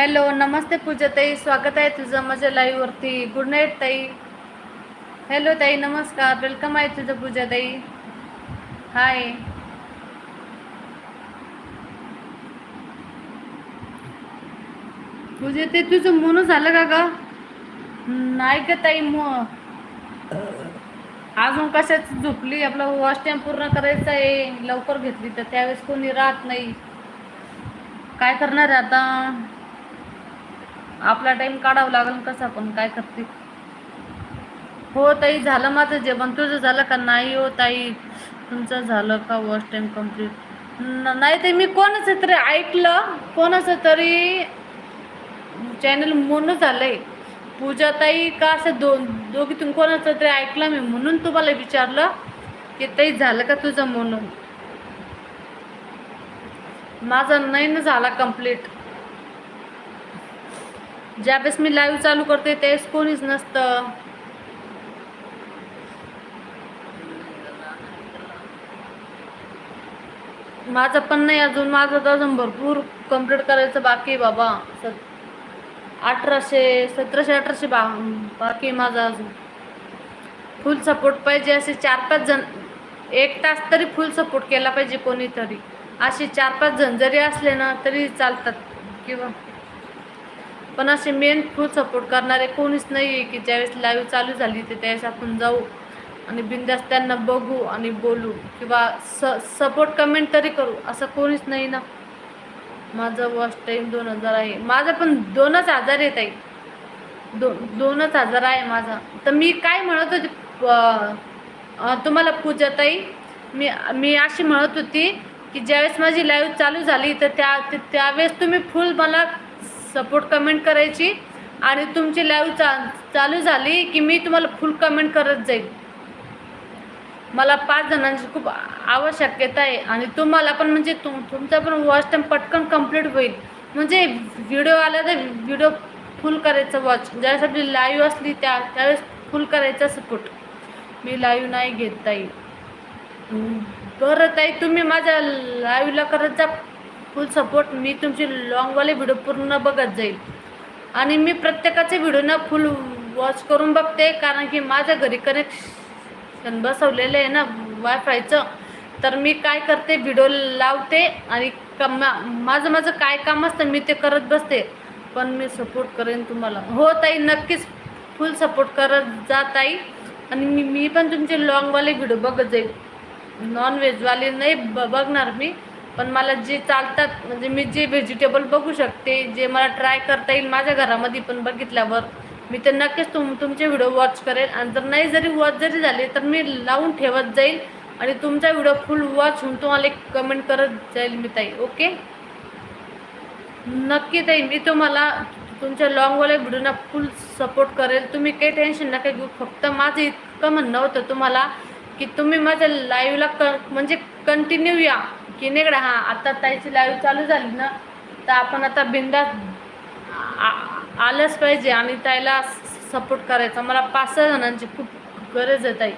Hello नमस्ते पूजा ताई. स्वागत आहे तुझं माझ्या लाईव्हवरती गुड नाईट ताई. हॅलो ताई. नमस्कार. वेलकम आहे तुझं पूजा ताई. हाय पूजा ते तुझं म्हणून झालं का ग? नाही का ताई मग अजून कशाच झोपली? आपला वॉश टाईम पूर्ण करायचा आहे. लवकर घेतली तर त्यावेळेस कोणी राहत नाही. काय करणार आता? आपला टाइम काढावं लागेल कसं पण काय करते. हो ताई झालं माझं जेवण. तुझं झालं का? नाही हो ताई. तुमचं झालं का? वॉश टाईम कंप्लीट नाही ते मी कोणाचं तरी ऐकलं. कोणाचं तरी चॅनल म्हणून झालंय. पूजा ताई का असं दोन दोघीतून कोणाचं तरी ऐकलं मी म्हणून तुम्हाला विचारलं की ताई झालं का तुझं म्हणून? माझा नाही ना झाला कंप्लीट ज्यावेळेस मी लाईव्ह चालू करते त्यावेळेस कोणीच नसतं. माझं पण नाही अजून माझं तर अजून भरपूर कंप्लीट करायचं बाकी बाबा. सत अठराशे सतराशे अठराशे बा बाकी माझं अजून. फुल सपोर्ट पाहिजे असे चार पाच जण एक तास तरी फुल सपोर्ट केला पाहिजे कोणीतरी. असे चार पाच जण जरी असले ना तरी चालतात. किंवा पण असे मेन फुल सपोर्ट करणारे कोणीच नाही आहे की ज्यावेळेस लाईव्ह चालू झाली ते त्यावेळेस आपण जाऊ आणि बिंदास त्यांना बघू आणि बोलू किंवा स सपोर्ट कमेंट तरी करू असं कोणीच नाही ना. माझं वॉच टाईम दोन हजार आहे. माझं पण दोनच हजार येत आहे दो दोनच हजार आहे माझा. तर मी काय म्हणत होते प- अं, तुम्हाला पूजाताई मी मी अशी म्हणत होती की ज्यावेळेस माझी लाईव्ह चालू झाली तर त्या त्यावेळेस तुम्ही फुल मला सपोर्ट कमेंट करायची आणि तुमची लाईव्ह चा चालू झाली की मी तुम्हाला फुल कमेंट करत जाईल मला पाच जणांची खूप आवश्यकता आहे आणि तुम्हाला पण म्हणजे तुम तुमचा पण वॉच टाईम पटकन कंप्लीट होईल. म्हणजे व्हिडिओ आला तर व्हिडिओ फुल करायचं वॉच ज्यावेळेस आपली लाईव्ह असली त्या त्यावेळेस फुल करायचा सपोर्ट मी लाईव्ह नाही घेत ताई. बरं ताई तुम्ही माझ्या लाईव्हला करत जा. फुल सपोर्ट मी तुमची लॉंगवाले व्हिडिओ पूर्ण बघत जाईल. आणि मी प्रत्येकाचे व्हिडिओ ना फुल वॉच करून बघते कारण की माझ्या घरी कनेक्शन बसवलेलं आहे ना वायफायचं तर मी काय करते व्हिडिओ लावते आणि कमा माझं माझं काय काम असतं मी ते करत बसते. पण मी सपोर्ट करेन तुम्हाला. हो ताई नक्कीच फुल सपोर्ट करत जा ताई. आणि मी मी पण तुमचे लॉंगवाले व्हिडिओ बघत जाईल. नॉनव्हेजवाले नाही ब बघणार मी. पण मला जे चालतात म्हणजे मी जे व्हेजिटेबल बघू शकते जे मला ट्राय करता येईल माझ्या घरामध्ये पण बघितल्यावर मी तर नक्कीच तुम तुमचे व्हिडिओ वॉच करेल. आणि जर नाही जरी वॉच जरी झाले तर मी लावून ठेवत जाईल आणि तुमचा व्हिडिओ फुल वॉच होऊन तुम्हाला एक कमेंट करत जाईल मी ताई ओके नक्की ताई मी तुम्हाला तुमच्या लॉंगवाल्या व्हिडिओना फुल सपोर्ट करेल. तुम्ही काही टेन्शन नका घेऊ. फक्त माझं इतकं म्हणणं होतं तुम्हाला की तुम्ही माझ्या लाईव्हला क म्हणजे कंटिन्यू या. की निगडा हां आता ताईची लाईव्ह चालू झाली ना तर आपण आता बिंदास आ- आलंच पाहिजे आणि ताईला सपोर्ट करायचा. मला पाच सहा जणांची खूप गरज आहे ताई.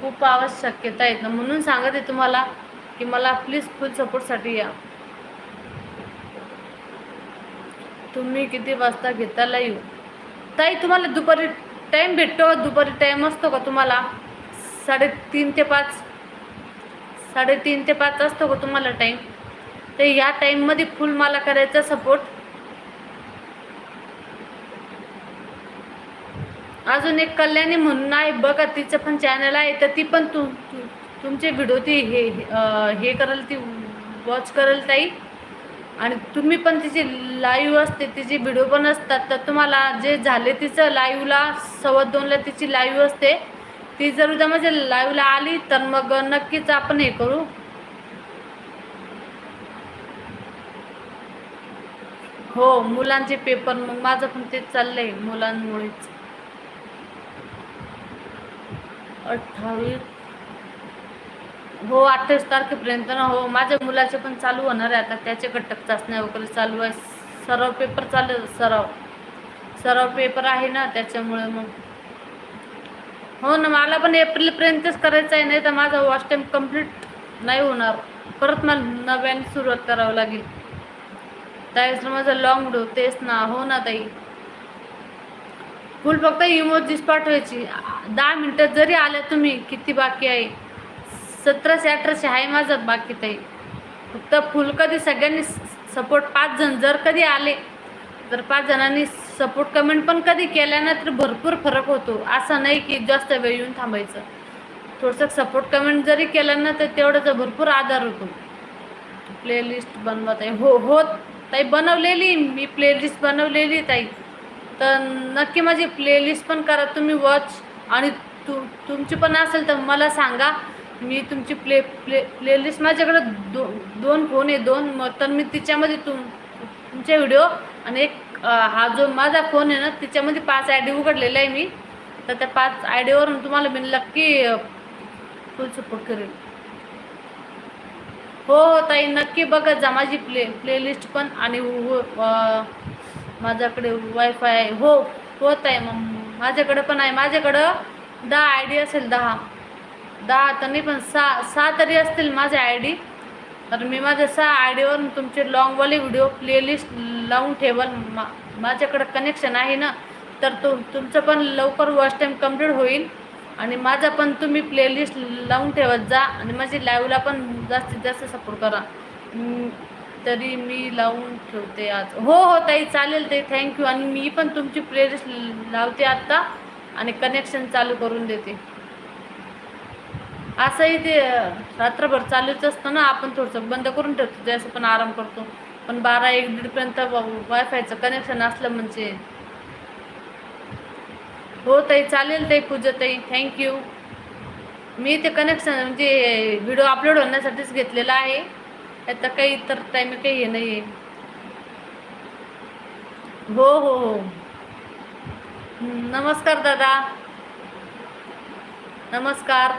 खूप आवश्यकता आहेत ना म्हणून सांगत आहे तुम्हाला की मला प्लीज फुल सपोर्टसाठी या. तुम्ही किती वाजता घेता लाईव्ह ताई तुम्हाला दुपारी टाईम भेटतो? दुपारी टाईम असतो का तुम्हाला? साडेतीन ते पाच? साडेतीन ते पाच असतो का तुम्हाला टाईम तर या टाईममध्ये फुल मला करायचा सपोर्ट अजून एक कल्याणी म्हणून आहे बघा तिचं पण चॅनल आहे तर ती पण तु तुमचे व्हिडिओ ती हे हे करेल ती वॉच करेल ताई. आणि तुम्ही पण तिची लाईव्ह असते तिचे व्हिडिओ पण असतात. तर तुम्हाला जे झाले तिचं लाईव्हला सव्वा दोनला तिची लाईव्ह असते. ती जर उद्या माझ्या लाईव्हला आली तर मग नक्कीच आपण हे करू. हो मुलांचे पेपर मग माझं पण तेच चाललंय मुलांमुळेच. अठ्ठावीस. हो अठ्ठावीस तारखेपर्यंत ना हो माझ्या मुलाचे पण चालू होणार आहे आता त्याचे कटक चाचण्या वगैरे चालू आहे. सराव पेपर चालू सराव. सराव पेपर आहे ना त्याच्यामुळे मग हो ना मला पण एप्रिलपर्यंतच करायचं आहे नाही तर माझा वॉच टाईम कंप्लीट नाही होणार. परत मला नव्याने सुरुवात करावं लागेल. ताईच माझा लॉंग व्हिडिओ तेच ना हो ना ताई. फुल फक्त इमोजीस पाठवायची. दहा मिनटं जरी आल्या तुम्ही किती बाकी आहे? सतराशे अठराशे आहे माझं बाकी ताई. फक्त फुल कधी सगळ्यांनी सपोर्ट पाच जण. जर कधी आले तर पाच जणांनी सपोर्ट कमेंट पण कधी केल्या ना तर भरपूर फरक होतो. असं नाही की जास्त वेळ येऊन थांबायचं. थोडंसं सपोर्ट कमेंट जरी केलं ना तर तेवढ्याचा भरपूर आधार होतो. प्लेलिस्ट बनवत आहे. हो हो ताई बनवलेली. मी प्लेलिस्ट बनवलेली ताई. तर नक्की माझी प्लेलिस्ट पण करा. तुम्ही वॉच आणि तु तुमची पण असेल तर मला सांगा. मी तुमची प्ले प्ले प्लेलिस्ट माझ्याकडे दो दोन फोन आहे दोन. मग तर मी तिच्यामध्ये तुम तुमचे व्हिडिओ आणि एक हा जो माझा फोन आहे ना त्याच्यामध्ये पाच आय डी उघडलेला आहे मी. तर त्या पाच आय डीवरून तुम्हाला मी नक्की फुल सपोर्ट करेल. हो हो ताई नक्की बघत जा. माझी प्ले प्लेलिस्ट पण आणि माझ्याकडे वायफाय आहे. हो होत आहे मग माझ्याकडं पण आहे. माझ्याकडं दहा आय डी असेल दहा. दहा तर नाही पण सहा सहा तरी असतील माझे आय डी तर मी माझ्या सहा आय डीवरून तुमचे लॉंगवाले व्हिडिओ प्लेलिस्ट लावून ठेवल. मा माझ्याकडं कनेक्शन आहे ना तर तो तुमचं पण लवकर वॉच टाईम कंप्लीट होईल. आणि माझा पण तुम्ही प्लेलिस्ट लावून ठेवत जा आणि माझी लाईव्हला पण जास्तीत जास्त सपोर्ट करा. तरी मी लावून ठेवते आज. हो हो ताई चालेल ते थँक्यू आणि मी पण तुमची प्लेलिस्ट लावते आत्ता आणि कनेक्शन चालू करून देते. असंही ते रात्रभर चालूच असतं ना आपण थोडंसं बंद करून ठेवतो जसं पण आराम करतो. पण बारा एक दीडपर्यंत वायफायचं कनेक्शन असलं म्हणजे. हो ताई चालेल ताई पूजा ताई थँक्यू मी ते कनेक्शन म्हणजे व्हिडिओ अपलोड होण्यासाठीच घेतलेला आहे. आता काही इतर टाईम काही हे नाही आहे हो हो हो. नमस्कार दादा. नमस्कार.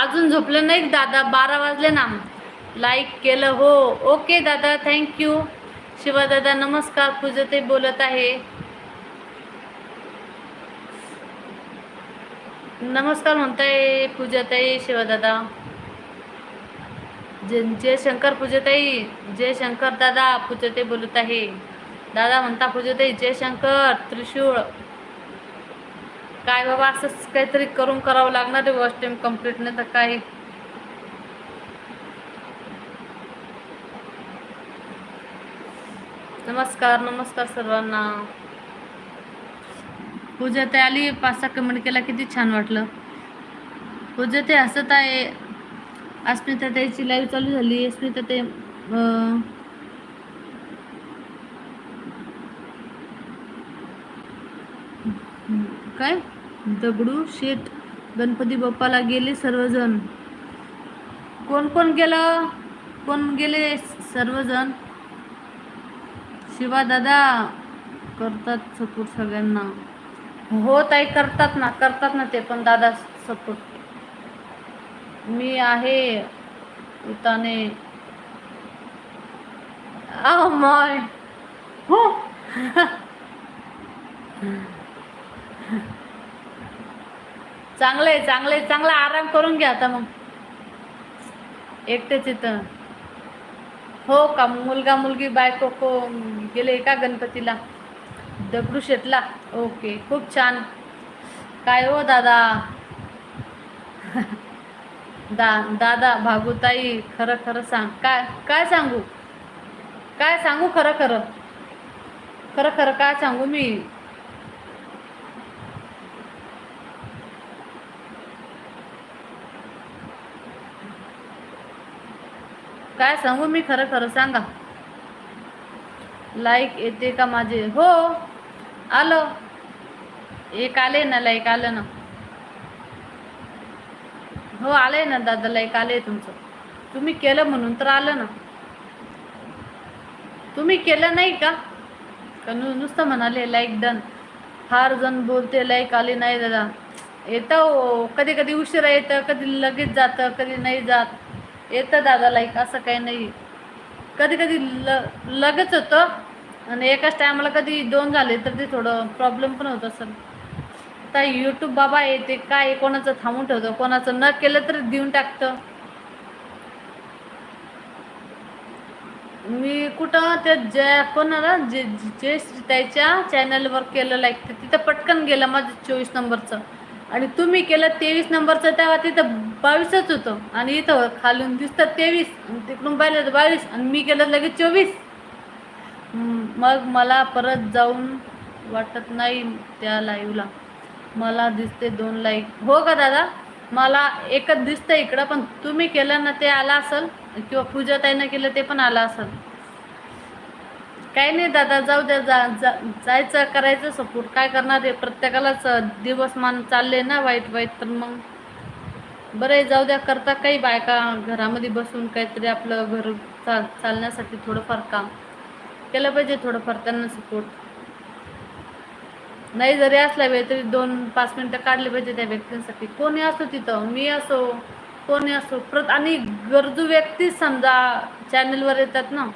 अजून झोपले नाही दादा बारा वाजले ना. लाईक केलं. हो ओके दादा थँक्यू शिवा दादा नमस्कार पूजते बोलत आहे. नमस्कार म्हणताय पूजाताई शिवदादा जय शंकर पूजताई जय शंकर दादा पूजते बोलत आहे. दादा म्हणता पूजताई जय शंकर त्रिशूळ. काय बाबा असंच काहीतरी करून करावं लागणार आहे वॉच टाईम कंप्लीट नाही तर काय नमस्कार नमस्कार सर्वांना. पूजा ते आली पाच सहा कमेंट केला किती छान वाटलं. पूजा ते हसत आहे. अस्मिता ताईची लाईव्ह चालू झाली. अस्मिता ते काय? दगडू शेठ गणपती बाप्पाला गेले सर्वजण. कोण कोण गेलं? कोण गेले सर्वजण? शिवा दादा करतात सपोर्ट सगळ्यांना. हो ताई करतात ना करतात ना ते पण दादा सपोर्ट मी आहे उताने. माय हो. चांगलं आहे चांगलं आहे चांगला आराम करून घ्या आता मग. एकटेच इथं. हो का? मुलगा मुलगी बायको को गेले का गणपतीला? दगडूशेठला ओके खूप छान. काय हो दादा? दा दादा भागुताई खरं खरं सांग. काय काय सांगू? काय सांगू खरं खरं? खरं खरं काय सांगू मी? काय सांगू मी खरं खरं सांगा. लाईक येते का माझे? हो. आलं. एक आले ना लाईक आलं ना. हो आलंय ना दादा लाईक आलंय तुमचं. तुम्ही केलं म्हणून तर आलं ना. तुम्ही केलं नाही का? नु नुसतं म्हणाले लाईक डन फार जण बोलते लाईक आले नाही दादा. येतं हो. कधी कधी उशिरा येतं कधी लगेच जातं कधी नाही जात. येतं दादा लाईक असं काही नाही. कधी कधी ल लगेच होतं. आणि एकाच टायमाला कधी दोन झाले तर ते थोडं प्रॉब्लेम पण होत असेल. आता यूट्यूब बाबा येते काय कोणाचं थांबून ठेवतं? कोणाचं न केलं तर देऊन टाकतं. मी कुठं त्या ज्या कोणाला जे जे त्याच्या चॅनलवर केलं लाईक तिथं पटकन गेलं माझं चोवीस नंबरचं. आणि तुम्ही केलं तेवीस नंबरचं तेव्हा तिथं बावीसच होतं. आणि इथं खालून दिसतं तेवीस आणि तिकडून पाहिलं तर बावीस आणि मी केलं लगेच चोवीस. मग मला परत जाऊन वाटत नाही त्या लाईव्हला मला दिसते दोन लाईक हो का दादा? मला एकच दिसतं इकडं पण तुम्ही केलं ना ते आलं असेल किंवा पूजा ताईनं केलं ते पण आलं असेल. काही नाही दादा जाऊ द्या जा जा जायचं करायचं सपोर्ट काय करणार आहे? प्रत्येकालाच दिवस मान चालले ना वाईट वाईट तर मग? बरं आहे जाऊ द्या करता काही बायका घरामध्ये बसून काहीतरी आपलं घर चाल चालण्यासाठी थोडंफार काम केलं पाहिजे थोडंफार त्यांना सपोर्ट नाही जरी असला वेळ तरी दोन पाच मिनटं काढले पाहिजे त्या व्यक्तींसाठी. कोणी असो तिथं मी असो कोणी असो प्रत आणि गरजू व्यक्तीच समजा चॅनलवर येतात ना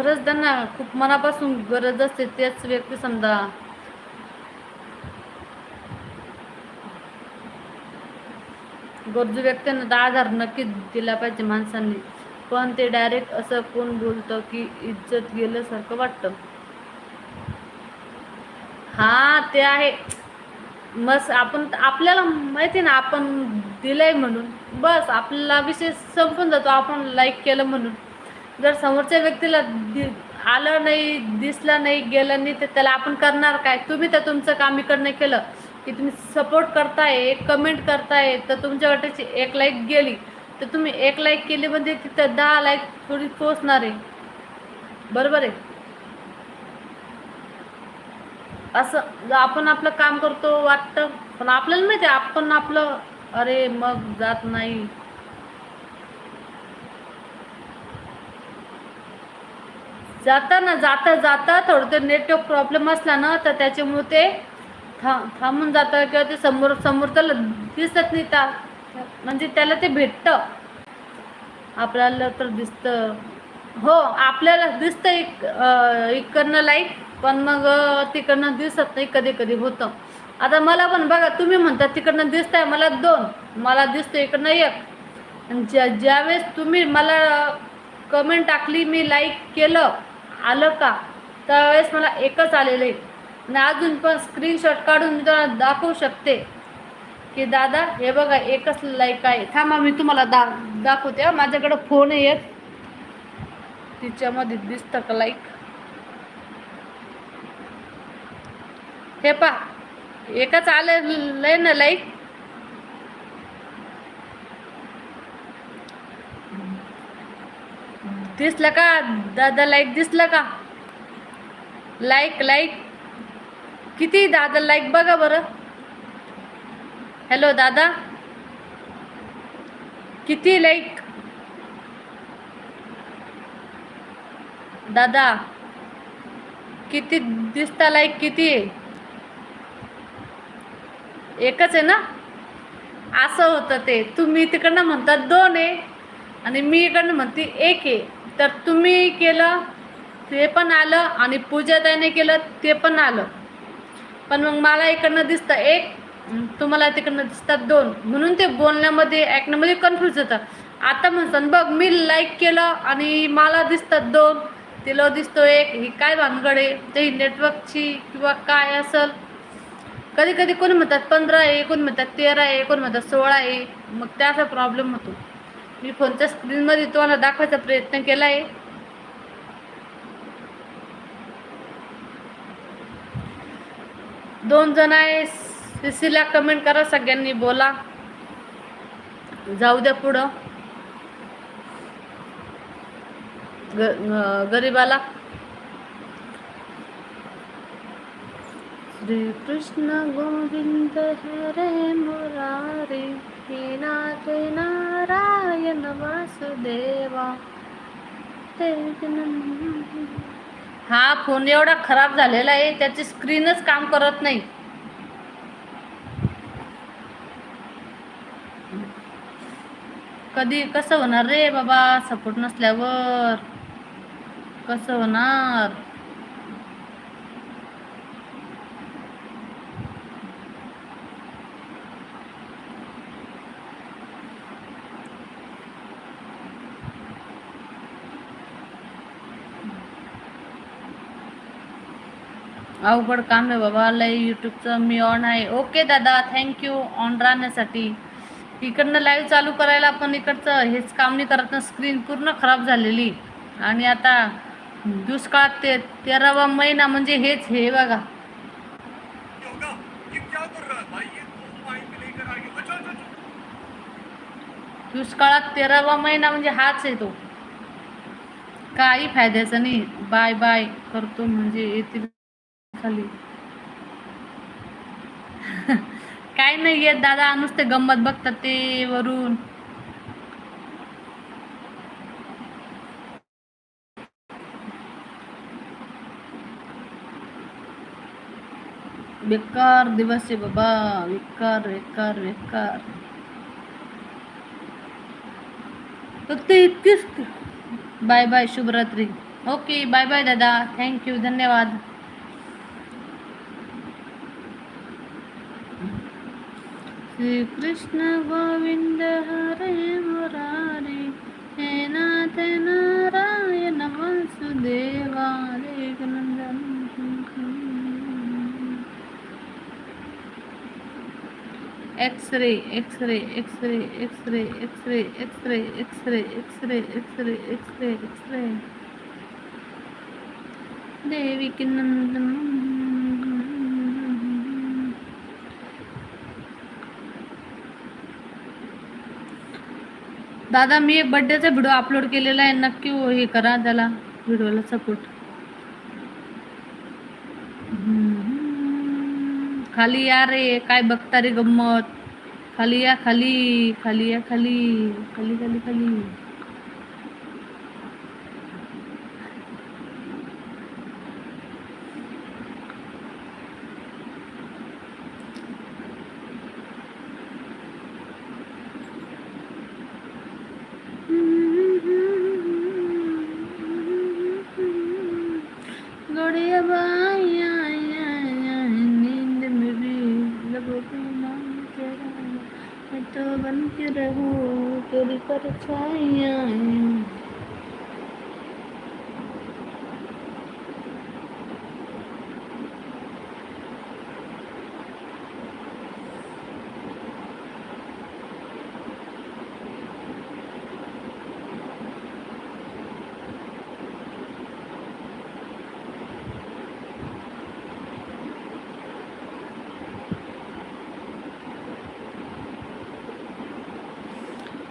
खरंच त्यांना खूप मनापासून गरज असते तेच व्यक्ती समजा. गरजू व्यक्तींना तर आधार नक्कीच दिला पाहिजे माणसांनी. पण ते डायरेक्ट असं कोण बोलतं की इज्जत गेल्यासारखं वाटतं. हा ते आहे. मस आपण आपल्याला माहिती ना आपण दिलंय म्हणून. बस आपला विषय संपून जातो आपण लाईक केलं म्हणून. जर समोरच्या व्यक्तीला दि आलं नाही दिसलं नाही गेलं नाही तर त्याला आपण करणार काय? तुम्ही तर तुमचं काम इकडनं केलं की तुम्ही सपोर्ट करताय एक कमेंट करताय तर तुमच्या वाट्याची एक लाईक गेली. तर तुम्ही एक लाईक केली म्हणजे तिथं दहा लाईक थोडी पोचणार आहे. बरोबर आहे? असं जर आपण आपलं काम करतो वाटतं. पण आपल्याला माहिती आहे आपण आपलं अरे मग जात नाही. जाताना जाता जाता थोडं ते नेटवर्क प्रॉब्लेम असला ना तर त्याच्यामुळे ते था थांबून जातं किंवा ते समोर समोर त्याला दिसत नाही त्या. म्हणजे त्याला ते भेटतं. आपल्याला तर दिसतं. हो आपल्याला दिसतं एक इकडनं लाईक पण मग तिकडनं दिसत नाही कधी कधी होतं. आता मला पण बघा तुम्ही म्हणता तिकडनं दिसतंय मला दोन. मला दिसतं इकडनं एक. ज्या ज्यावेळेस तुम्ही मला कमेंट टाकली मी लाईक केलं आलं का? त्यावेळेस मला एकच आलेलं आहे. आणि अजून पण स्क्रीनशॉट काढून मी तुम्हाला दाखवू शकते. की दादा हे बघा एकच लाईक आहे. थांबा मी तुम्हाला दा दाखवते माझ्याकडं फोन येत तिच्यामध्ये दिसतं का लाईक हे पा एकच आलेलं ना लाईक दिसलं का? दादा लाईक दिसलं का? लाईक लाईक किती दादा लाईक बघा बरं. हॅलो दादा. किती लाईक दादा किती दिसता लाईक किती? आहे एकच आहे ना? असं होतं ते. तुम्ही तिकडनं म्हणतात दोन आहे. आणि मी इकडनं म्हणते एक आहे. तर तुम्ही केलं ते पण आलं आणि पूजा केलं ते पण आलं. पण मग मला इकडनं दिसतं एक तुम्हाला तिकडनं दिसतात दोन. म्हणून ते बोलण्यामध्ये ऐकण्यामध्ये कन्फ्यूज होतं आता म्हणतात बघ मी लाईक केलं आणि मला दिसतात दोन. तिला दिसतो एक. ही काय भानगड आहे? तर ही नेटवर्कची किंवा काय असेल? कधी कधी कोण म्हणतात पंधरा आहे कोण म्हणतात तेरा आहे कोण म्हणतात सोळा आहे. मग त्याचा प्रॉब्लेम होतो. मी फोनच्या स्क्रीनमध्ये तुम्हाला दाखवायचा प्रयत्न केला आहे दोन जण आहे सीसीला कमेंट करा सगळ्यांनी बोला. जाऊ द्या पुढं. ग गरीबाला. श्री कृष्ण गोविंद हरे मुरारी. नाथ नारायण वासुदेवा हा फोन एवढा खराब झालेला आहे त्याची स्क्रीनच काम करत नाही. कधी कसं होणार रे बाबा सपोर्ट नसल्यावर? कसं होणार? अवघड काम आहे बाबा लय यूट्यूबचं मी ऑन आहे. ओके दादा थँक्यू ऑन राहण्यासाठी. इकडनं लाईव्ह चालू करायला पण इकडचं हेच काम नाही करत ना स्क्रीन पूर्ण खराब झालेली. आणि आता दुष्काळात ते तेरावा महिना म्हणजे हेच हे बघा. दुष्काळात तेरावा महिना म्हणजे हाच आहे तो. काही फायद्याचा नाही. बाय बाय करतो म्हणजे येतील. खाली। काय नाही येत दादा, नुसते गंमत बघतात ते वरून. बेकार दिवस आहे बाबा, बेकार बेकार बेकार. फक्त इतकीच. बाय बाय शुभरात्री. ओके बाय बाय दादा थँक्यू धन्यवाद. श्री कृष्ण गोविंद हरे मुरारी हे नाथ Narayan Vasudeva Nandan X-ray X-ray X-ray X-ray X-ray X-ray X-ray X-ray X-ray X-ray दादा मी एक बड्डेचा व्हिडिओ अपलोड केलेला आहे. नक्की हो हे करा त्याला व्हिडिओला सपोर्ट खाली या रे काय बघता रे गंमत. खाली या खाली खाली या खाली. खाली खाली खाली. trying.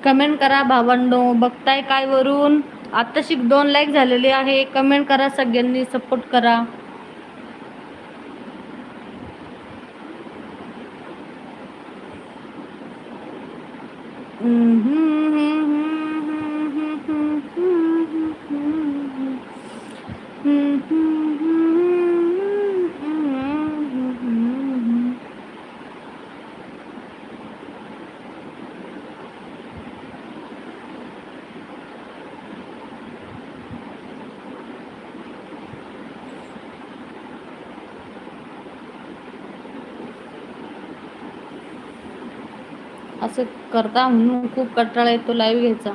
कमेंट करा भावंडो. बघताय काय वरून? आत्ताशी दोन लाईक झालेले आहे. कमेंट करा सगळ्यांनी सपोर्ट करा. असं करता म्हणून खूप कंटाळा येतो लाईव्ह घ्यायचा.